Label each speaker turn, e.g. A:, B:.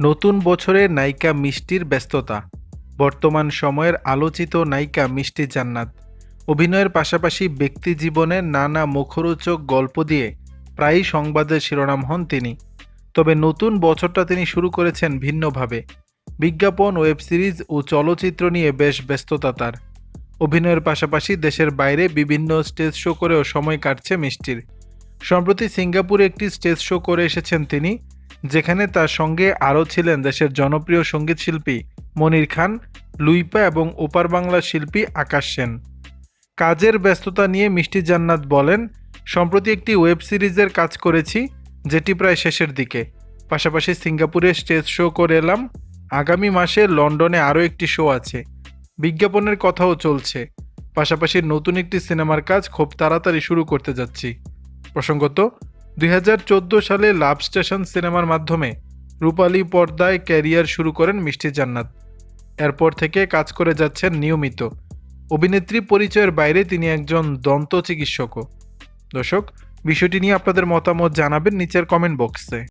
A: নতুন বছরে নায়িকা মিষ্টির ব্যস্ততা। বর্তমান সময়ের আলোচিত নায়িকা মিষ্টি জান্নাত। অভিনয়ের পাশাপাশি ব্যক্তি জীবনের নানা মুখরোচক গল্প দিয়ে প্রায়ই সংবাদের শিরোনাম হন তিনি। তবে নতুন বছরটা তিনি শুরু করেছেন ভিন্নভাবে। বিজ্ঞাপন, ওয়েব সিরিজ ও চলচ্চিত্র নিয়ে বেশ ব্যস্ততা তার। অভিনয়ের পাশাপাশি দেশের বাইরে বিভিন্ন স্টেজ শো করেও সময় কাটছে মিষ্টির। সম্প্রতি সিঙ্গাপুরে একটি স্টেজ শো করে এসেছেন তিনি। যেখানে তার সঙ্গে আরও ছিলেন দেশের জনপ্রিয় সংগীত শিল্পী মনির খান, লুইপা এবং ওপার বাংলার শিল্পী আকাশ সেন। কাজের ব্যস্ততা নিয়ে মিষ্টি জান্নাত বলেন, সম্প্রতি একটি ওয়েব সিরিজের কাজ করেছি, যেটি প্রায় শেষের দিকে। পাশাপাশি সিঙ্গাপুরে স্টেজ শো করে এলাম। আগামী মাসে লন্ডনে আরও একটি শো আছে। বিজ্ঞাপনের কথাও চলছে। পাশাপাশি নতুন একটি সিনেমার কাজ খুব তাড়াতাড়ি শুরু করতে যাচ্ছি। প্রসঙ্গত দুই হাজার চোদ্দ সালে লাভ স্টেশন সিনেমার মাধ্যমে রূপালী পর্দায় ক্যারিয়ার শুরু করেন মিষ্টি জান্নাত। এরপর থেকে কাজ করে যাচ্ছেন নিয়মিত। অভিনেত্রী পরিচয়ের বাইরে তিনি একজন দন্ত চিকিৎসকও। দর্শক, বিষয়টি নিয়ে আপনাদের মতামত জানাবেন নিচের কমেন্ট বক্সে